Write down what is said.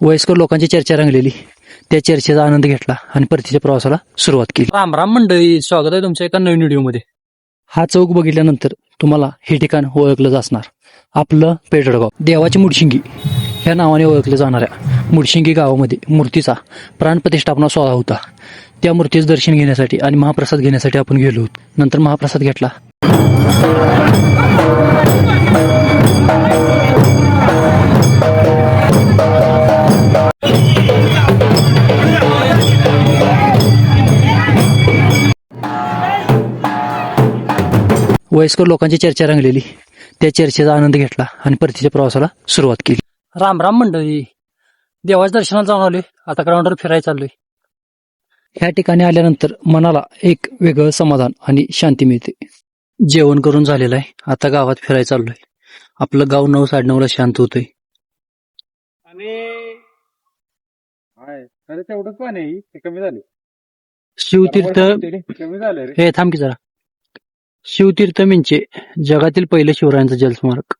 वयस्कर लोकांची चर्चा रंगलेली. त्या चर्चेचा आनंद घेतला आणि परतीच्या प्रवासाला सुरुवात केली. राम राम मंडळी स्वागत आहे तुमच्या एका नवीन व्हिडिओमध्ये. हा चौक बघितल्यानंतर तुम्हाला हे ठिकाण ओळखलं असणार आपलं पेटडगाव देवाची मुडशिंगी ह्या नावाने ओळखलं जाणाऱ्या मुडशिंगी गावामध्ये मूर्तीचा प्राणप्रतिष्ठापना सोहळा होता. त्या मूर्तीचं दर्शन घेण्यासाठी आणि महाप्रसाद घेण्यासाठी आपण गेलो नंतर महाप्रसाद घेतला. वयस्कर लोकांची चर्चा रंगलेली. त्या चर्चेचा आनंद घेतला आणि परतीच्या प्रवासाला सुरुवात केली. राम राम मंडळी. देवाच्या दर्शनाला जाऊन आलोय. आता ग्राउंडवर फिरायला चाललोय. ह्या ठिकाणी आल्यानंतर मनाला एक वेगळं समाधान आणि शांती मिळते. जेवण करून झालेलं आहे. आता गावात फिरायला चाललोय. आपलं गाव नऊ साडेनऊला शांत होतंय. आणि हाय अरे तेवढंच पाणी आहे. ते कमी झाले. शिवतीर्थ कमी झालं रे. हे थांब की जरा. शिवतीर्थ मिंचे जगातील पहिले शिवरायांचं जलस्मारक.